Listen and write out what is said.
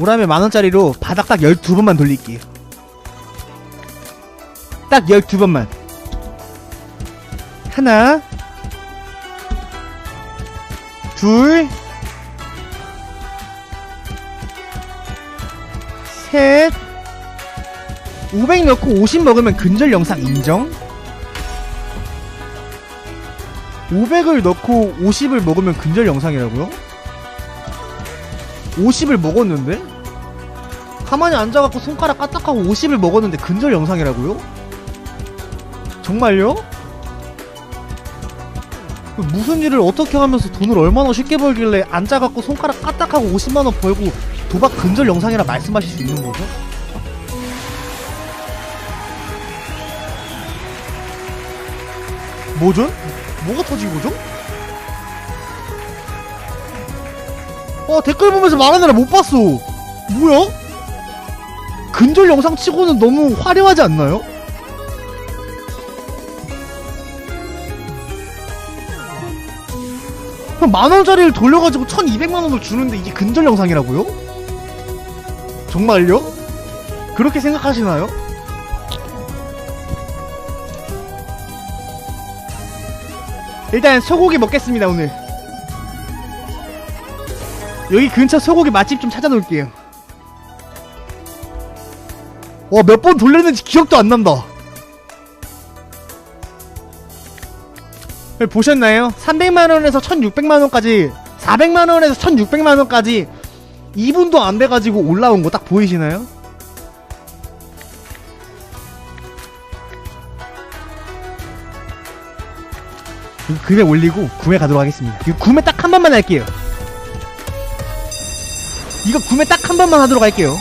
오라면 만원짜리로 바닥 딱 12번만 돌릴게요 딱 12번만 하나 둘 셋, 500 넣고 50 먹으면 근절 영상 인정? 500을 넣고 50을 먹으면 근절 영상이라고요? 50을 먹었는데? 가만히 앉아갖고 손가락 까딱하고 50을 먹었는데 근절 영상이라고요? 정말요? 그 무슨 일을 어떻게 하면서 돈을 얼마나 쉽게 벌길래 앉아갖고 손가락 까딱하고 50만원 벌고 도박 근절 영상이라 말씀하실 수 있는 거죠? 뭐죠? 뭐가 터진 거죠? 어 댓글 보면서 말하느라 못 봤어 뭐야? 근절 영상 치고는 너무 화려하지 않나요? 만원짜리를 돌려가지고 1200만원을 주는데 이게 근절 영상이라고요? 정말요? 그렇게 생각하시나요? 일단 소고기 먹겠습니다 오늘 여기 근처 소고기 맛집 좀 찾아놓을게요 와 몇 번 돌렸는지 기억도 안 난다 여기 보셨나요? 300만원에서 1600만원까지 400만원에서 1600만원까지 2분도 안 돼가지고 올라온 거 딱 보이시나요? 금액 올리고 구매 가도록 하겠습니다. 구매 딱 한 번만 할게요. 이거 구매 딱 한 번만 하도록 할게요.